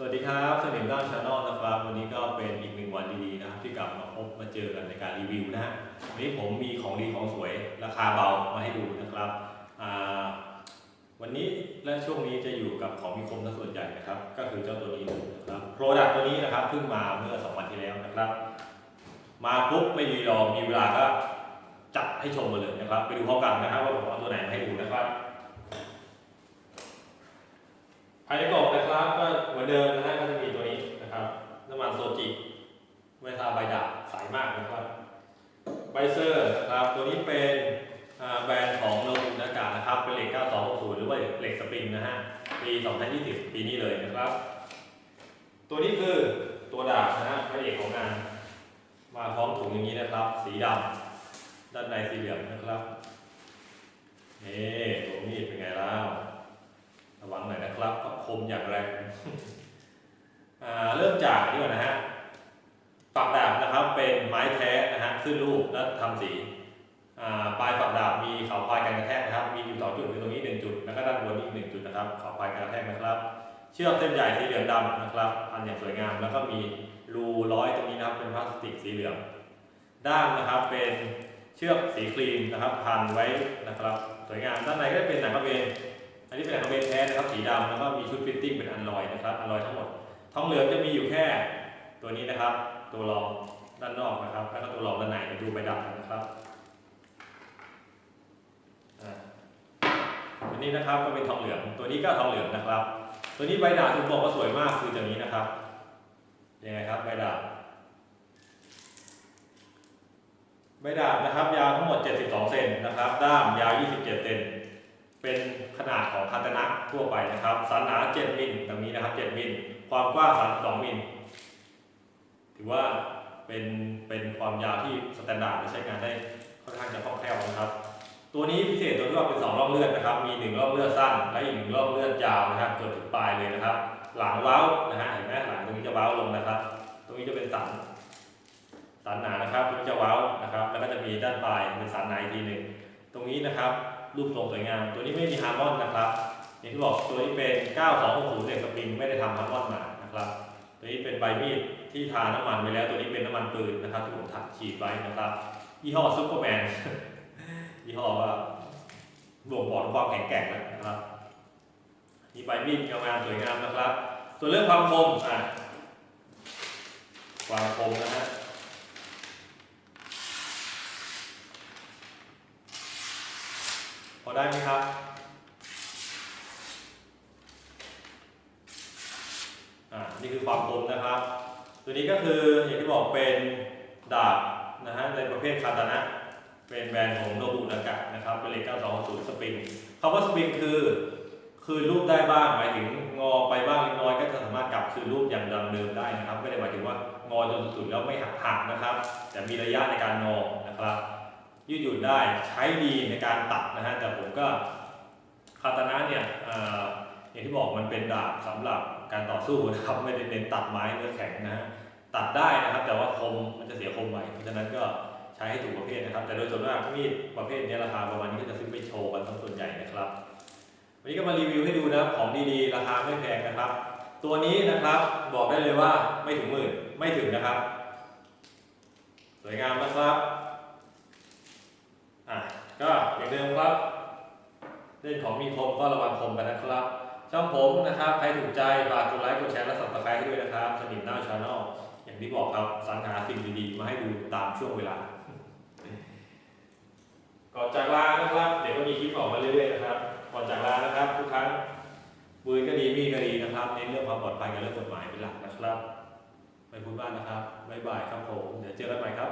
สวัสดีครับสนิมด้านชาแนลนะครับ วันนี้ก็เป็นอีกหนึ่งวันดีๆนะครับที่กลับมาพบมาเจอกันในการรีวิวนะฮะวันนี้ผมมีของดีของสวยราคาเบามาให้ดูนะครับวันนี้และช่วงนี้จะอยู่กับของมีคมส่วนใหญ่นะครับ ก็คือเจ้าตัวนี้นะครับโปรดักตัวนี้นะครับเพิ่งมาเมื่อ2วันที่แล้วนะครับ มาปุ๊บไม่มีรอมีเวลาก็จัดให้ชมมาเลยนะครับ ไปดูพร้อมกันนะครับว่าผมเอาตัวไหนมาให้ดูนะครับ ภายในกล่องนะครับก็เหมือนเดิมนะฮะก็จะมีตัวนี้นะครับน้ำมันโซจิเวทาใบดาบใสมากนะครับไบเซอร์นะครับตัวนี้เป็นแบรนด์ของโนบุนากานะครับเป็นเหล็ก 9260 หรือว่าเหล็กสปริงนะฮะปี 2020 ปีนี้เลยนะครับ ตัวนี้คือตัวดาบนะฮะพระเอกของงานมาพร้อมถุงอย่างนี้นะครับ สีดำด้านในสีเหลืองนะครับนี่ตัวมีดเป็นไงแล้ว ระวังหน่อยนะครับคมอย่างแรงเริ่มจากนี่ก่อนนะฮะฝักดาบนะครับเป็นไม้แท้นะฮะขึ้นรูปและทำสีปลายฝักดาบมีเขาพายกันกระแทกนะครับ มีอยู่สองจุดคือตรงนี้หนึ่งจุดแล้วก็ด้านบนอีกหนึ่งจุดนะครับเขาพายกันกระแทกนะครับ เชือกเส้นใหญ่สีเหลืองดำนะครับพันอย่างสวยงามแล้วก็มีรูร้อยตรงนี้นะครับเป็นพลาสติกสีเหลือง ด้านนะครับเป็นเชือกสีครีมนะครับพันไว้นะครับ สวยงามด้านในก็เป็นหนังกระเบน อันนี้เป็นหนังเบนแท้นะครับสีดำแล้วก็มีชุดฟิตติ้งเป็นอันลอยนะครับอันลอยทั้งหมดทองเหลืองจะมีอยู่แค่ตัวนี้นะครับ ตัวรองด้านนอกนะครับ แล้วก็ตัวรองด้านในดูใบดำนะครับอันนี้นะครับก็เป็นทองเหลือง ตัวนี้ก็ทองเหลืองนะครับ ตัวนี้ใบดาบผมบอกว่าสวยมากคือตัวนี้นะครับยังไงครับใบดาบใบดาบนะครับ ยาวทั้งหมด 72 เซนนะครับ ด้ามยาว 27 เซน เป็นขนาดของคาตานะทั่วไปนะครับ สันหนา 7 มิลตรงนี้นะครับ 7 มิล ความกว้าง32มิล ถือว่าเป็นเป็นความยาวที่สแตนดาร์ดและใช้งานได้ค่อนข้างจะคล่องแคล่วนะครับ ตัวนี้พิเศษตัวที่ว่าเป็น 2 ร่องเลือดนะครับ มี 1 ร่องเลือดสั้น และอีกหนึ่งร่องเลือดยาวนะครับจนถึงปลายเลยนะครับ หลังเว้านะฮะ เห็นไหมหลังตรงนี้จะเว้าลงนะครับ ตรงนี้จะเป็นสัน สันหนานะครับตรงนี้จะเว้านะครับ แล้วก็จะมีด้านปลายเป็นสันในอีกทีหนึ่ง ตรงนี้นะครับ รูปทรงสวยงาม ตัวนี้ไม่มีฮาร์มอนนะครับอย่างที่บอกตัวนี้เป็น9260เหล็กสปริงไม่ได้ทำฮาร์มอนมานะครับตัวนี้เป็นใบมีดที่ทาน้ำมันไปแล้ว ตัวนี้เป็นน้ำมันปืนนะครับที่ผมถักฉีดไว้นะครับยี่ห้อซุปเปอร์แมนยี่ห้อว่าบ่งบอกความแข็งแกร่งนะครับนี่ใบมีดงามสวยงามนะครับ ส่วนเรื่องความคมอะความคมนะฮะ พอ ได้ไหมครับ อ่า นี่คือความคมนะครับ ตัวนี้ก็คืออย่างที่บอกเป็นดาบนะฮะในประเภทคาตานะ เป็นแบรนด์ของโนบุนากะนะครับ เป็นเหล็ก920สปริงคำว่าสปริงคือ คืนรูปได้บ้างหมายถึงงอไปบ้างเล็กน้อยก็จะสามารถกลับคืนรูปอย่างดังเดิมได้นะครับ ไม่ได้หมายถึงว่างอจนสุดๆแล้วไม่หักหักนะครับ แต่มีระยะในการงอนะครับ ยืดหยุ่นได้ใช้ดีในการตัดนะฮะแต่ผมก็คาตานะเนี่ยออย่างที่บอกมันเป็นดาบสำหรับการต่อสู้นะครับไม่ได้เน้นตัดไม้เนื้อแข็งนะฮะตัดได้นะครับ แต่ว่าคมมันจะเสียคมไวเพราะฉะนั้นก็ใช้ให้ถูกประเภทนะครับ แต่โดยส่วนมากมีดประเภทนี้ราคาประมาณนี้ก็จะซื้อไปโชว์กันทั้งส่วนใหญ่นะครับวันนี้ก็มารีวิวให้ดูนะของดีๆ ราคาไม่แพงนะครับ ตัวนี้นะครับบอกได้เลยว่าไม่ถึงหมื่นไม่ถึงนะครับ สวยงามนะครับ อะก็อย่างเดิมครับ เล่นของมีคมก็ระวังคมกันนะครับ ช่องผมนะครับ ใครถูกใจฝากกดไลค์กดแชร์และสับสไครต์ด้วยนะครับสนิมหน้าชาแนลอย่างที่บอกครับสรรหาสิ่งดีๆ มาให้ดูตามช่วงเวลา ก่อนจากลานะครับ เดี๋ยวก็มีคลิปออกมาเรื่อยๆนะครับ ก่อนจากลานะครับทุกครั้งปืนก็ดีมีก็ดีนะครับในเรื่องความปลอดภัยกับเรื่องกฎหมายเป็นหลักนะครับไม่พูดมากนะครับบ๊ายบายครับผมเดี๋ยวเจอกันใหม่ครับ